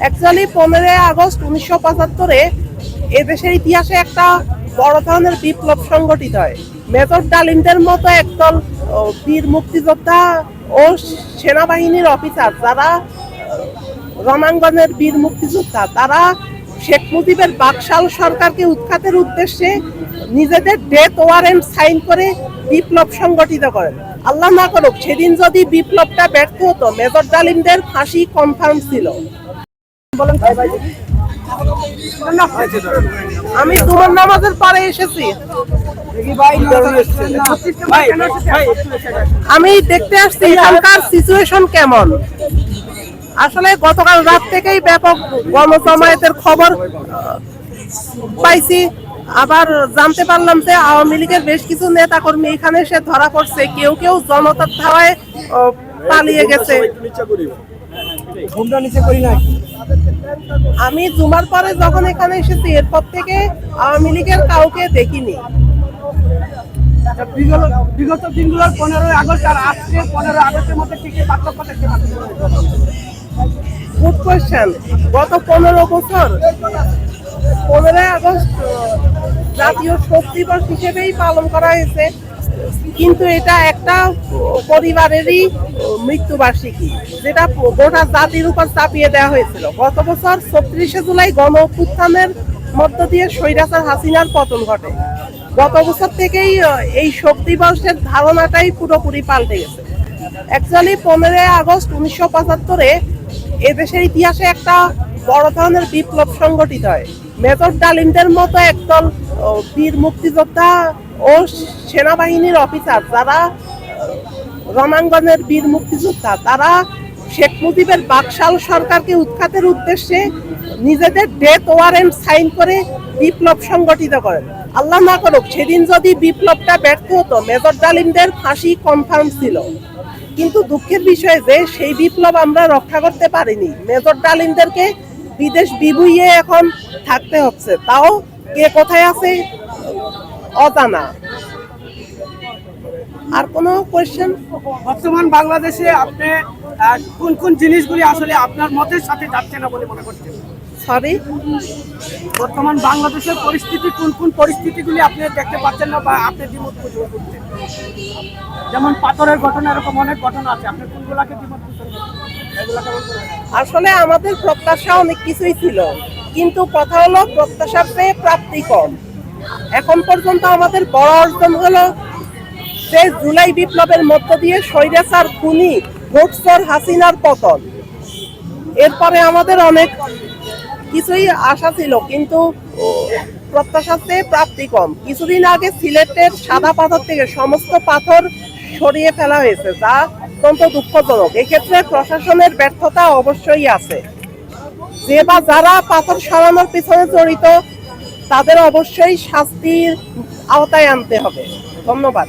Actually পনেরোই August উনিশশো পঁচাত্তরে এদেশের ইতিহাসে একটা বড় ধরনের বিপ্লব সংগঠিত হয়। মেজর ডালিমদের মতো একদল বীর মুক্তিযোদ্ধা ও সেনাবাহিনীর অফিসার যারা রণাঙ্গনের বীর মুক্তিযোদ্ধা, তারা শেখ মুজিবের বাকশাল সরকারকে উৎখাতের উদ্দেশ্যে নিজেদের ডেথ ওয়ারেন্ট সাইন করে বিপ্লব সংগঠিত করেন। আল্লাহ না করুক, সেদিন যদি বিপ্লবটা ব্যর্থ হতো, মেজর ডালিমদের ফাঁসি কনফার্ম ছিল। বলেন আমি তোমার নামাজের পরে এসেছি। আমি দেখতে আসছি এখানকার সিচুয়েশন কেমন। আসলে গতকাল রাত থেকেই ব্যাপক গণজমায়েতের খবর পাইছি। আবার জানতে পারলাম যে আওয়ামী লীগের বেশ কিছু নেতা কর্মী এখানে এসে ধরা পড়ছে। কেউ কেউ জনতার ধাওয়ায় আহ, পালিয়ে গেছে। ঘুমটা নিচে করি না আমি জুমার পরে যখন এখানে এসেছি এরপর থেকে আওয়ামী লীগের কাউকে দেখিনি। বিগত বিগত দিনগুলোর পনেরোই আগস্ট আর আজকে পনেরোই আগস্টের মধ্যে কি কি পার্থক্য দেখতে গুড কোয়েশ্চেন গত পনেরো বছর পনেরোই আগস্ট জাতীয় শোক দিবস হিসেবেই পালন করা হয়েছে। কিন্তু এটা একটা পরিবারেরই মৃত্যুবার্ষিকী, যেটা গোটা জাতির উপর চাপিয়ে দেওয়া হয়েছিল। গত বছর ছত্রিশে জুলাই গণ অভ্যুত্থানের মধ্য দিয়ে স্বৈরাচার হাসিনার পতন ঘটে। গত বছর থেকেই এই শোক দিবসের ধারণাটাই পুরোপুরি পাল্টে গেছে। অ্যাকচুয়ালি পনেরোই আগস্ট উনিশশো পঁচাত্তরে এদেশের ইতিহাসে একটা বড় ধরনের বিপ্লব সংগঠিত হয়। মেজর ডালিমদের মতো একদল বীর মুক্তিযোদ্ধা ও সেনাবাহিনীর অফিসার যারা আহ, রণাঙ্গনের বীর মুক্তিযোদ্ধা তারা শেখ মুজিবের বাকশাল সরকারকে উৎখাতের উদ্দেশ্যে নিজেদের ডেথ ওয়ারেন্ট সাইন করে বিপ্লব সংগঠিত করেন। আল্লাহ না করুক সেদিন যদি বিপ্লবটা ব্যর্থ হতো মেজর ডালিমদের ফাঁসি কনফার্ম ছিল। কিন্তু দুঃখের বিষয় যে সেই বিপ্লব আমরা রক্ষা করতে পারিনি। মেজর ডালিমদেরকে বিদেশ বিবুইয়ে এখন থাকতে হচ্ছে। তাও কে কোথায় আছে? অজানা। আর কোনো কোয়েশ্চেন বর্তমান বাংলাদেশে আপনি কোন কোন জিনিসগুলি আসলে আপনার মতের সাথে যাচ্ছে না বলে মনে করছেন? সরি বর্তমান বাংলাদেশের পরিস্থিতি কোন কোন পরিস্থিতিগুলি আপনি দেখতে পাচ্ছেন না বা আপনি দ্বিমত পোষণ করছেন? যেমন পাথরের ঘটনা এরকম অনেক ঘটনা আছে। আপনি কোনগুলাকে দ্বিমত পোষণ আসলে আমাদের প্রত্যাশা অনেক কিছুই ছিল। কিন্তু কথা হলো প্রত্যাশার চেয়ে প্রাপ্তি কম। এখন পর্যন্ত আমাদের বড় অর্জন হলো যে জুলাই বিপ্লবের মধ্য দিয়ে স্বৈরাচার, খুনি, ভোটসর হাসিনার পতন। এরপরে আমাদের অনেক কিছুই আশা ছিল, কিন্তু চেয়ে প্রাপ্তি কম। কিছুদিন আগে সিলেটের সাদা পাথর থেকে সমস্ত পাথর সরিয়ে ফেলা হয়েছে, যা অত্যন্ত দুঃখজনক। এক্ষেত্রে প্রশাসনের ব্যর্থতা অবশ্যই আছে। যে বা যারা পাথর সরানোর পিছনে জড়িত তাদের অবশ্যই শাস্তির আওতায় আনতে হবে। ধন্যবাদ।